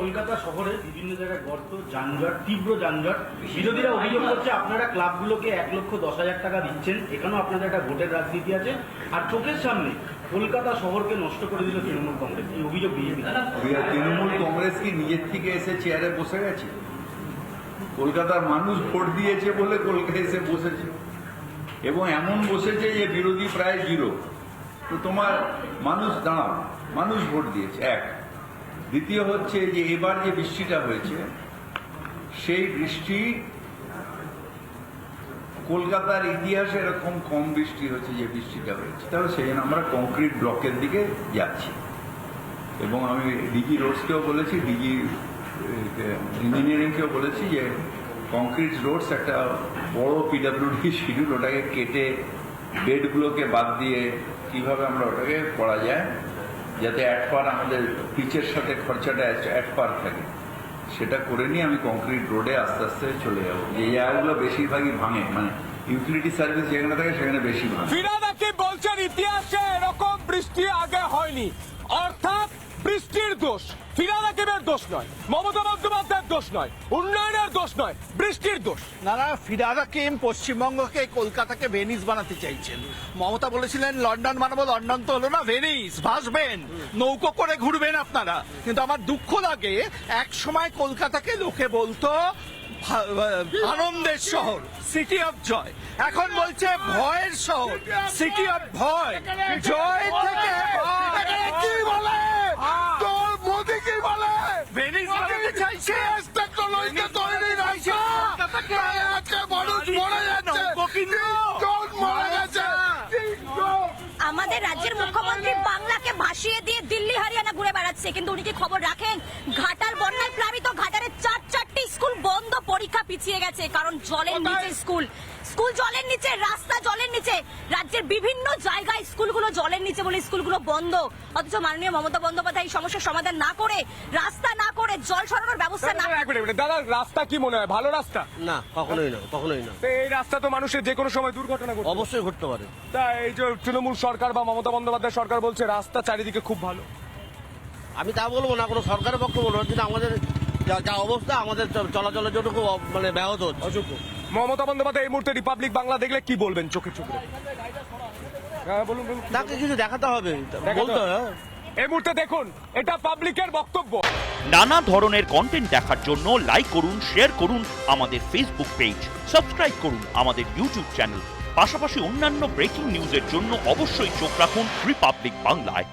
কলকাতা শহরে বিভিন্ন জায়গায় গর্ত, যানজট, তীব্র যানজট। বিরোধীরা অভিযোগ করছে আপনারা ক্লাবগুলোকে এক লক্ষ দশ হাজার টাকা দিচ্ছেন। এখানেও আপনাদের একটা ভোটের রাজনীতি আছে। আর চোখের সামনে কলকাতা শহরকে নষ্ট করে দিল তৃণমূল কংগ্রেস। এই অভিযোগ বিজেপি তৃণমূল কংগ্রেস কি নিজের থেকে এসে চেয়ারে বসে গেছে? কলকাতার মানুষ ভোট দিয়েছে বলে কলকাতা এসে বসেছে। এবং এমন বসেছে যে বিরোধী প্রায় জিরো তো তোমার মানুষ, দাঁড়াও, মানুষ ভোট দিয়েছে, এক। দ্বিতীয় হচ্ছে যে এবার যে বৃষ্টিটা হয়েছে, সেই বৃষ্টি কলকাতার ইতিহাসে এরকম কম বৃষ্টি হচ্ছে যে বৃষ্টিটা হয়েছে। তাহলে সেই জন্য আমরা কংক্রিট ব্লকের দিকে যাচ্ছি। এবং আমি ডিজি রোডসকেও বলেছি, ডিজি ইঞ্জিনিয়ারিংকেও বলেছি যে কংক্রিট রোডস একটা বড় পিডাব্লিউডি শিডিউল ওটাকে কেটে বেডগুলোকে বাদ দিয়ে কীভাবে আমরা ওটাকে করা যায় যাতে এক অ্যাটপার আমাদের পিচের সাথে খরচাটা এক অ্যাটপার থাকে। সেটা করে নিয়ে আমি কংক্রিট রোডে আস্তে আস্তে চলে যাব। যে জায়গাগুলো বেশিরভাগই ভাঙে মানে ইউটিলিটি সার্ভিস যেখানে থাকে সেখানে বেশি ভাঙে। ফিরাদা বলছেন, ইতিহাসে এরকম বৃষ্টি আগে হয়নি। অর্থাৎ বৃষ্টির দোষ। ফিরাদা কেবের দোষ নয় মমতা বন্দ্যোপাধ্যায়ের দোষ নয় উন্নয়নের দোষ নয় বৃষ্টির দোষ। নানা ফিরাদা কিম পশ্চিমবঙ্গকে কলকাতাকে ভেনিস বানাতে চাইছেন। মমতা বলেছিলেন লন্ডন বানাবো লন্ডন তো হলো না ভেনিস ভাসবেন। নৌকো করে ঘুরবেন আপনারা। কিন্তু আমার দুঃখ লাগে এক সময় কলকাতাকে লোকে বলতো আনন্দের শহর সিটি অফ জয় এখন বলছে ভয়ের শহর সিটি অফ ভয়। জয় থেকে ভয়। কি বলে তোর মোদি কি বলে ভেনিস বানাতে চাইছে টেকনোলজিতে তৈরি রয়েছে আজকে মানুষ মরে যাচ্ছে। তিনজন মারা গেছে। আমাদের রাজ্যের মুখ্যমন্ত্রী বাংলাকে ভাসিয়ে দিয়ে দিল্লি হারিয়ানা ঘুরে বেড়াচ্ছে। কিন্তু উনি কি খবর রাখেন? ঘাটার বন্যায় প্লাবিত ঘাটারের চার চারটি স্কুল বন্ধ পরীক্ষা পিছিয়ে গেছে। কারণ জলের নিচে স্কুল। স্কুল জলের নিচে রাস্তা জলের নিচে রাজ্যের বিভিন্ন জায়গায় স্কুলগুলো জলের নিচে বলে স্কুলগুলো বন্ধ। অথচ মাননীয় মমতা বন্দ্যোপাধ্যায় এই সমস্যার সমাধান না করে রাস্তা না করে জল সরবরাহের ব্যবস্থা না দাদা রাস্তা কি মনে হয়? ভালো রাস্তা? না কখনোই না কখনোই না। তো এই রাস্তা তো মানুষের যে কোনো সময় দুর্ঘটনা ঘটে অবশ্যই ঘটতে পারে। তা এই যে তৃণমূল সরকার বা মমতা বন্দ্যোপাধ্যায় সরকার বলছে রাস্তা চারিদিকে খুব ভালো। আমি তা বলব না কোনো সরকারের পক্ষে বলব না, কিন্তু আমাদের যা যা অবস্থা আমাদের চ- চলাচলের জন্য খুব মানে ব্যাহত হচ্ছে। অযোগ্য। মমতা বন্দ্যোপাধ্যায় এই মুহূর্তে রিপাবলিক বাংলা দেখলে কি বলবেন চোখে চোখে? হ্যাঁ বলুন বলুন। তাকে কিছু দেখাতে হবে বলতে। এই মুহূর্তে দেখুন এটা পাবলিকের বক্তব্য। নানা ধরনের কন্টেন্ট দেখার জন্য লাইক করুন শেয়ার করুন আমাদের ফেসবুক পেজ সাবস্ক্রাইব করুন আমাদের ইউটিউব চ্যানেল পাশাপাশি অন্যান্য ব্রেকিং নিউজের জন্য অবশ্যই চোখ রাখুন রিপাবলিক বাংলায়